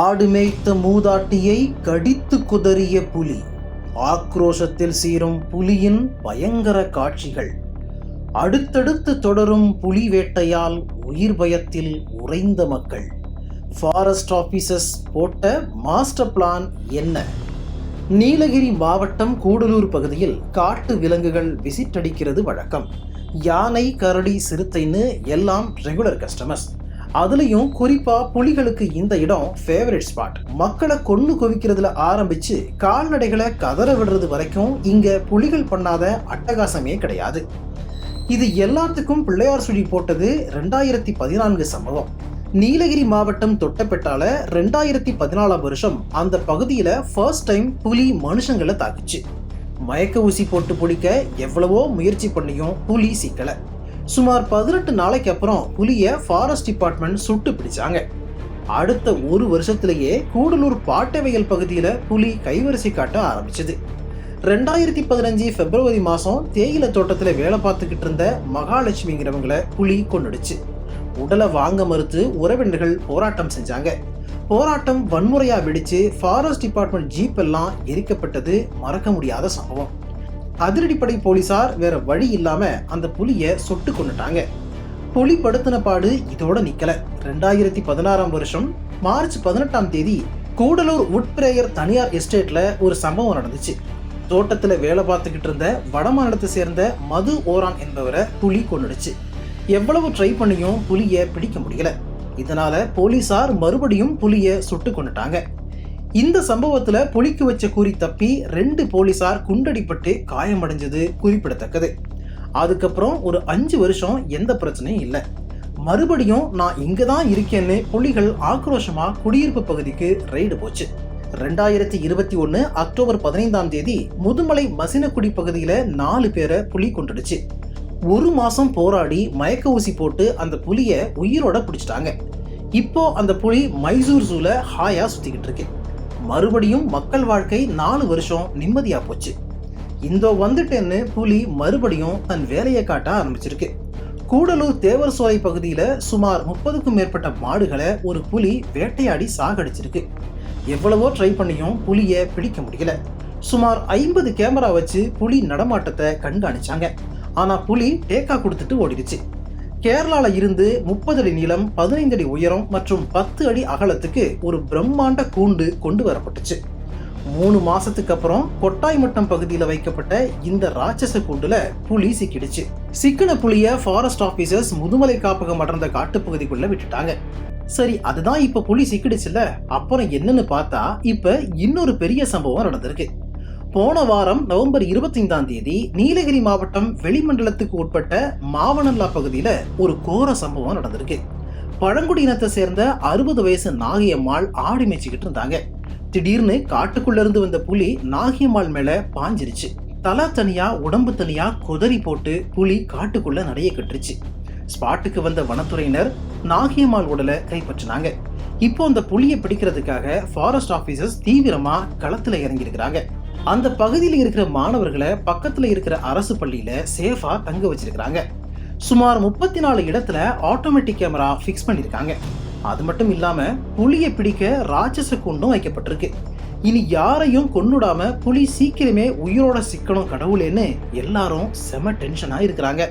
ஆடு மேய்த்த மூதாட்டியை கடித்து குதறிய புலி. ஆக்ரோஷத்தில் சீரும் புலியின் பயங்கர காட்சிகள். அடுத்தடுத்து தொடரும் புலி வேட்டையால் உயிர் பயத்தில் உறைந்த மக்கள். ஃபாரஸ்ட் ஆபீசர்ஸ் போட்ட மாஸ்டர் பிளான் என்ன? நீலகிரி மாவட்டம் கூடலூர் பகுதியில் காட்டு விலங்குகள் விசிட் அடிக்கிறது வழக்கம். யானை கரடி சிறுத்தைன்னு எல்லாம் ரெகுலர் கஸ்டமர்ஸ் அதுலயும் குறிப்பா புலிகளுக்கு இந்த இடம் ஃபேவரட் ஸ்பாட் மக்களை கொண்டு குவிக்கிறதுல ஆரம்பிச்சு கால்நடைகளை கதற விடுறது வரைக்கும் இங்க புலிகள் பண்ணாத அட்டகாசமே கிடையாது. இது எல்லாத்துக்கும் பிள்ளையார் சுழி போட்டது ரெண்டாயிரத்தி பதினான்கு சம்பவம். நீலகிரி மாவட்டம் தொட்டப்பெட்டால ரெண்டாயிரத்தி பதினாலாம் வருஷம் அந்த பகுதியில ஃபர்ஸ்ட் டைம் புலி மனுஷங்களை தாக்குச்சு. மயக்க ஊசி போட்டு பிடிக்க எவ்வளவோ முயற்சி பண்ணியும் புலி சிக்கலை. சுமார் பதினெட்டு நாளைக்கு அப்புறம் புலியை ஃபாரஸ்ட் டிபார்ட்மெண்ட் சுட்டு பிடிச்சாங்க. அடுத்த ஒரு வருஷத்திலேயே கூடலூர் பாட்டவையல் பகுதியில் புலி கைவரிசை காட்ட ஆரம்பிச்சது. ரெண்டாயிரத்தி பதினஞ்சு பிப்ரவரி மாதம் தேயிலை தோட்டத்தில் வேலை பார்த்துக்கிட்டு இருந்த மகாலட்சுமிங்கிறவங்கள புலி கொண்டுடுச்சு உடலை வாங்க மறுத்து உறவினர்கள் போராட்டம் செஞ்சாங்க. போராட்டம் வன்முறையாக வெடிச்சு ஃபாரஸ்ட் டிபார்ட்மெண்ட் ஜீப் எல்லாம் எரிக்கப்பட்டது மறக்க முடியாத சம்பவம். அதிரடிப்படை போலீசார் வேற வழி இல்லாம அந்த புலிய சுட்டு கொண்டுட்டாங்க புலி படுத்தின பாடு இதோட நிக்கல. ரெண்டாயிரத்தி பதினாறாம் வருஷம் மார்ச் பதினெட்டாம் தேதி கூடலூர் உட்பிரேயர் தனியார் எஸ்டேட்ல ஒரு சம்பவம் நடந்துச்சு. தோட்டத்துல வேலை பார்த்துக்கிட்டு இருந்த வடமாநிலத்தை சேர்ந்த மது ஓரான் என்பவரை புலி கொண்டுடுச்சு எவ்வளவு ட்ரை பண்ணியும் புலிய பிடிக்க முடியல. இதனால போலீசார் மறுபடியும் புலிய சுட்டு கொண்டுட்டாங்க இந்த சம்பவத்துல புலிக்கு வச்ச கூறி தப்பி ரெண்டு போலீசார் குண்டடிப்பட்டு காயமடைஞ்சது குறிப்பிடத்தக்கது. அதுக்கப்புறம் ஒரு அஞ்சு வருஷம் எந்த பிரச்சனையும் இல்லை. மறுபடியும் நான் இங்க தான் இருக்கேன்னு புலிகள் ஆக்ரோஷமா குடியிருப்பு பகுதிக்கு ரெய்டு போச்சு. ரெண்டாயிரத்தி இருபத்தி ஒன்று அக்டோபர் பதினைந்தாம் தேதி முதுமலை மசினக்குடி பகுதியில் நாலு பேரை புலி கொண்டுடுச்சு ஒரு மாசம் போராடி மயக்க ஊசி போட்டு அந்த புலியை உயிரோட பிடிச்சிட்டாங்க. இப்போ அந்த புலி மைசூர் ஜூல ஹாயா சுத்திக்கிட்டு இருக்கு. மறுபடியும் மக்கள் வாழ்க்கை நாலு வருஷம் நிம்மதியாக போச்சு. இந்த வந்துட்டேன்னு புலி மறுபடியும் தன் வேலையை காட்ட ஆரம்பிச்சிருக்கு. கூடலூர் தேவர் சோலை பகுதியில் சுமார் முப்பதுக்கும் மேற்பட்ட மாடுகளை ஒரு புலி வேட்டையாடி சாகடிச்சிருக்கு. எவ்வளவோ ட்ரை பண்ணியும் புலியை பிடிக்க முடியல. சுமார் ஐம்பது கேமரா வச்சு புலி நடமாட்டத்தை கண்காணிச்சாங்க. ஆனால் புலி டேக்கா கொடுத்துட்டு ஓடிடுச்சு. கேரளால இருந்து முப்பது அடி நீளம் பதினைந்து அடி உயரம் மற்றும் பத்து அடி அகலத்துக்கு ஒரு பிரம்மாண்ட கூண்டு கொண்டு வரப்பட்டுச்சு. மூணு மாசத்துக்கு அப்புறம் கொட்டாய்மட்டம் பகுதியில் வைக்கப்பட்ட இந்த ராட்சச கூண்டுல புலி சிக்கிடுச்சு. சிக்கின புலிய ஃபாரஸ்ட் ஆபீசர்ஸ் முதுமலை காப்பகம் அடர்ந்த காட்டுப்பகுதிக்குள்ள விட்டுட்டாங்க. சரி அதுதான் இப்ப புலி சிக்கிடுச்சுல அப்புறம் என்னன்னு பார்த்தா இப்ப இன்னொரு பெரிய சம்பவம் நடந்திருக்கு. போன வாரம் நவம்பர் இருபத்தைந்தாம் தேதி நீலகிரி மாவட்டம் வெளிமண்டலத்துக்கு உட்பட்ட மாவனல்லா பகுதியில ஒரு கோர சம்பவம் நடந்திருக்கு. பழங்குடியினத்தை சேர்ந்த அறுபது வயசு நாகியம்மாள் ஆடி மேய்ச்சிக்கிட்டு இருந்தாங்க. திடீர்னு காட்டுக்குள்ள இருந்து வந்த புலி நாகியம்மாள் மேல பாஞ்சிருச்சு. தலா தனியா உடம்பு தனியா குதறி போட்டு புலி காட்டுக்குள்ள நிறைய கட்டுருச்சு. ஸ்பாட்டுக்கு வந்த வனத்துறையினர் நாகியம்மாள் உடலை கைப்பற்றினாங்க. இப்போ அந்த புலியை பிடிக்கிறதுக்காக ஃபாரஸ்ட் ஆஃபீஸர்ஸ் தீவிரமா களத்துல இறங்கியிருக்கிறாங்க. அந்த பகுதியில் இருக்கிற மாணவர்களை பக்கத்தில் இருக்கிற அரசு பள்ளியில் சேஃபாக தங்க வச்சிருக்கிறாங்க. சுமார் முப்பத்தி நாலு இடத்துல ஆட்டோமேட்டிக் கேமரா ஃபிக்ஸ் பண்ணியிருக்காங்க அது மட்டும் இல்லாமல் புலியை பிடிக்க ராட்சச குண்டும் வைக்கப்பட்டிருக்கு. இனி யாரையும் கொண்டுடாம புலி சீக்கிரமே உயிரோட சிக்கணும் கடவுளேன்னு எல்லாரும் செம டென்ஷனாக இருக்கிறாங்க.